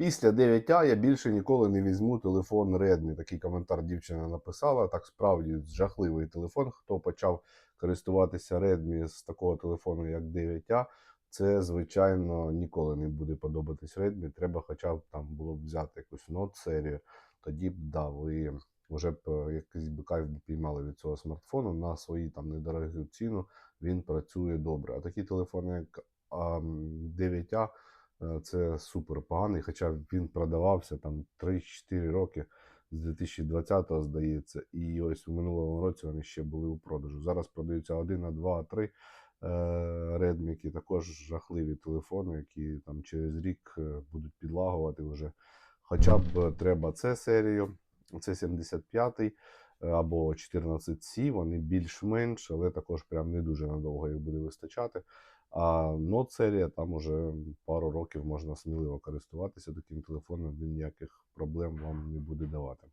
Після 9А я більше ніколи не візьму телефон Redmi. Такий коментар дівчина написала. Так справді жахливий телефон. Хто почав користуватися Redmi з такого телефону, як 9А, це звичайно ніколи не буде подобатись Redmi. Треба хоча б там було б взяти якусь Note серію. Тоді б да, ви вже б е, якийсь би кайф піймали від цього смартфону на свої там недорогу ціну. Він працює добре. А такі телефони, як 9А, е, це супер поганий, хоча він продавався там 3-4 роки з 2020-го, здається, і ось у минулому році вони ще були у продажу. Зараз продаються 1, 2, 3 Redmi, які також жахливі телефони, які там через рік е, будуть підлагувати вже. Хоча б треба це серію, це 75 е, або 14C, вони більш-менш, але також прям не дуже надовго їх буде вистачати. А серія там уже пару років можна сміливо користуватися таким телефоном, він ніяких проблем вам не буде давати.